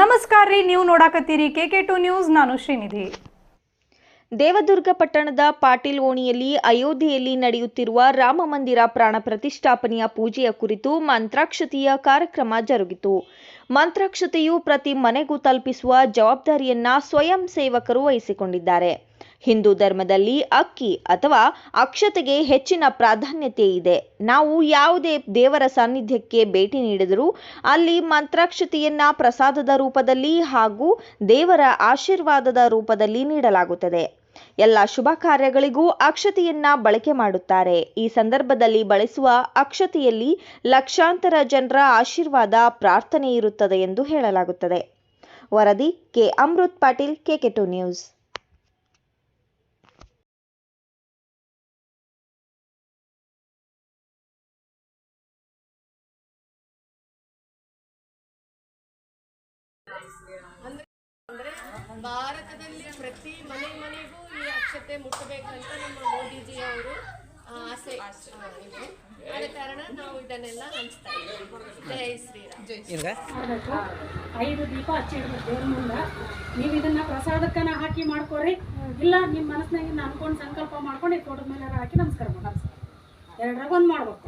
ನಮಸ್ಕಾರ ರೀ, ನೀವು ನೋಡಾಕತ್ತೀರಿ ಕೆ ಕೆ ಟು ನ್ಯೂಸ್, ನಾನು ಶ್ರೀನಿಧಿ. ದೇವದುರ್ಗ ಪಟ್ಟಣದ ಪಾಟೀಲ್ ಓಣಿಯಲ್ಲಿ ಅಯೋಧ್ಯೆಯಲ್ಲಿ ನಡೆಯುತ್ತಿರುವ ರಾಮ ಮಂದಿರ ಪ್ರಾಣ ಪ್ರತಿಷ್ಠಾಪನೆಯ ಪೂಜೆಯ ಕುರಿತು ಮಂತ್ರಾಕ್ಷತೆಯ ಕಾರ್ಯಕ್ರಮ ಜರುಗಿತು. ಮಂತ್ರಾಕ್ಷತೆಯು ಪ್ರತಿ ಮನೆಗೂ ತಲುಪಿಸುವ ಜವಾಬ್ದಾರಿಯನ್ನ ಸ್ವಯಂ ಸೇವಕರು ವಹಿಸಿಕೊಂಡಿದ್ದಾರೆ. ಹಿಂದೂ ಧರ್ಮದಲ್ಲಿ ಅಕ್ಕಿ ಅಥವಾ ಅಕ್ಷತೆಗೆ ಹೆಚ್ಚಿನ ಪ್ರಾಧಾನ್ಯತೆ ಇದೆ. ನಾವು ಯಾವುದೇ ದೇವರ ಸಾನ್ನಿಧ್ಯಕ್ಕೆ ಭೇಟಿ ನೀಡಿದರೂ ಅಲ್ಲಿ ಮಂತ್ರಾಕ್ಷತೆಯನ್ನ ಪ್ರಸಾದದ ರೂಪದಲ್ಲಿ ಹಾಗೂ ದೇವರ ಆಶೀರ್ವಾದದ ರೂಪದಲ್ಲಿ ನೀಡಲಾಗುತ್ತದೆ. ಎಲ್ಲ ಶುಭ ಕಾರ್ಯಗಳಿಗೂ ಅಕ್ಷತೆಯನ್ನ ಬಳಕೆ ಮಾಡುತ್ತಾರೆ. ಈ ಸಂದರ್ಭದಲ್ಲಿ ಬಳಸುವ ಅಕ್ಷತೆಯಲ್ಲಿ ಲಕ್ಷಾಂತರ ಜನರ ಆಶೀರ್ವಾದ, ಪ್ರಾರ್ಥನೆ ಇರುತ್ತದೆ ಎಂದು ಹೇಳಲಾಗುತ್ತದೆ. ವರದಿ K. Amrut Patil KK two news. ಅಂದ್ರೆ ಭಾರತದಲ್ಲಿ ಪ್ರತಿ ಮನೆ ಮನೆಗೂ ಈ ಅಕ್ಷತೆ ಮುಟ್ಟಬೇಕಂತ ನಮ್ಮ ಮೋದಿಜಿ ಅವರು ಆಸೆ ಇದೆ. ಆದ ಕಾರಣ ನಾವು ಇದನ್ನೆಲ್ಲ ಹಂಚ್ತಾ ಇದ್ದೀವಿ. ಜೈ ಶ್ರೀರಾಮ್. ಐದು ದೀಪ ಹಚ್ಚಿಡ್ಬೇಕು ದೇವ್ರ ಮುಂದೆ. ನೀವು ಇದನ್ನ ಪ್ರಸಾದಕ್ಕನ ಹಾಕಿ ಮಾಡ್ಕೊರಿ. ಇಲ್ಲ ನಿಮ್ಮ ಮನಸ್ಸಿನಲ್ಲಿ ಅನ್ಕೊಂಡು ಸಂಕಲ್ಪ ಮಾಡ್ಕೊಂಡು ಈ ತೋಟದ ಮೇಲೆ ಹಾಕಿ ನಮಸ್ಕಾರ ಮಾಡಿ ಎರಡರಾಗ ಒಂದು ಮಾಡ್ಬೇಕು.